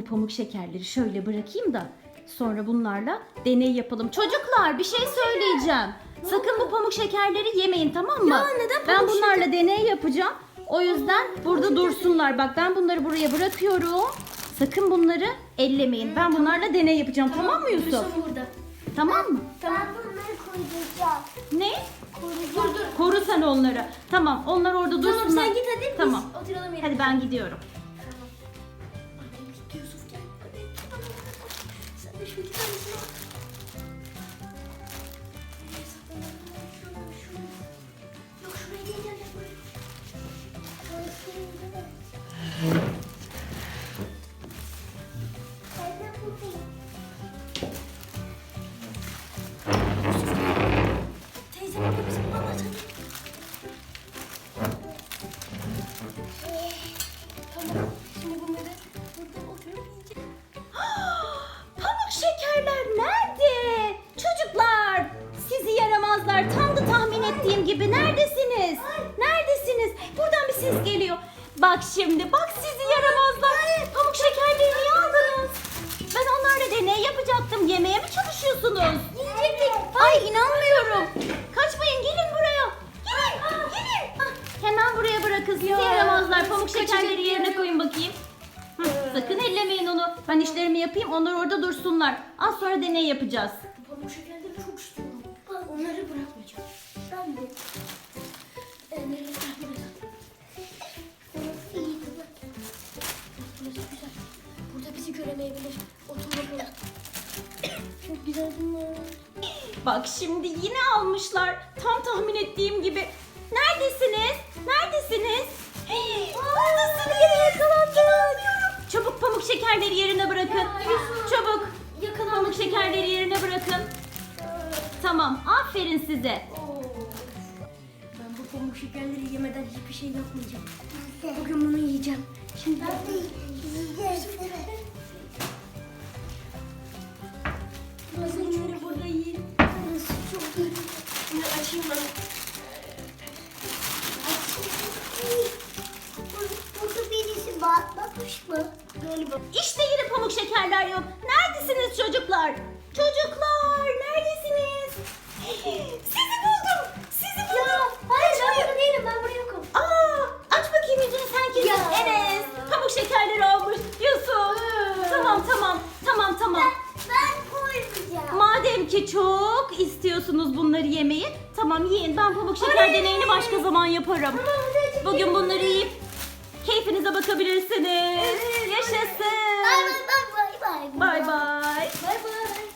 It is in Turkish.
Bu pamuk şekerleri şöyle bırakayım da sonra bunlarla deney yapalım. Çocuklar bir şey söyleyeceğim. Sakın bu pamuk şekerleri yemeyin tamam mı? Ya neden Ben pamuk bunlarla deney yapacağım. O yüzden burada dursunlar. Bak ben bunları buraya bırakıyorum. Sakın bunları ellemeyin. Ben bunlarla deney yapacağım. Tamam mı Yusuf? Burada. Tamam mı? Ben bunları koyacağım. Ne? Dur. Koru sen onları. Tamam onlar orada dursunlar. Tamam sen git hadi. Tamam. Biz oturalım yerine. Hadi ben gidiyorum. Ettiğim gibi neredesiniz? Neredesiniz? Buradan bir ses geliyor. Bak şimdi bak sizi yaramazlar. Pamuk şekerleri niye aldınız? Ben onlarla deney yapacaktım. Yemeye mi çalışıyorsunuz? Yiyecektik. Ay inanmıyorum. Kaçmayın gelin buraya. Gelin gelin. Hah, Hemen buraya bırakın sizi Ya, yaramazlar. Pamuk şekerleri yerine koyun bakayım. Hı, sakın ellemeyin onu. Ben işlerimi yapayım onlar orada dursunlar. Az sonra deney yapacağız. Pamuk şekerleri çok istiyorum. Onları bırakmayacağım. De. Burası bak. Burası güzel. Burada bizi göremeyebilir. Otur bakalım. Çok güzel bunlar. Bak şimdi yine almışlar. Tam tahmin ettiğim gibi. Neredesiniz? Neredesiniz? Buradasınız. Yine yakalandık. Çabuk pamuk şekerleri yerine bırakın. Çabuk pamuk şekerleri yerine bırakın. Tamam aferin size. Ben bu şekerleri yemeden hiçbir şey yapmayacağım. Bugün bunu yiyeceğim. Şimdi Ben de yiyeceğiz. Bunları burada yiyelim. Burası çok iyi. Şimdi açayım ben. Burada birisi batmamış mı? Galiba. İşte yine pamuk şekerler yok. Neredesiniz çocuklar? Çocuklar neredesiniz? Ki çok istiyorsunuz bunları yemeyi. Tamam yiyin. Ben pamuk şeker deneyini başka zaman yaparım. Bugün bunları yiyip keyfinize bakabilirsiniz. Yaşasın. Bay bay bay bay bay. Bay bay.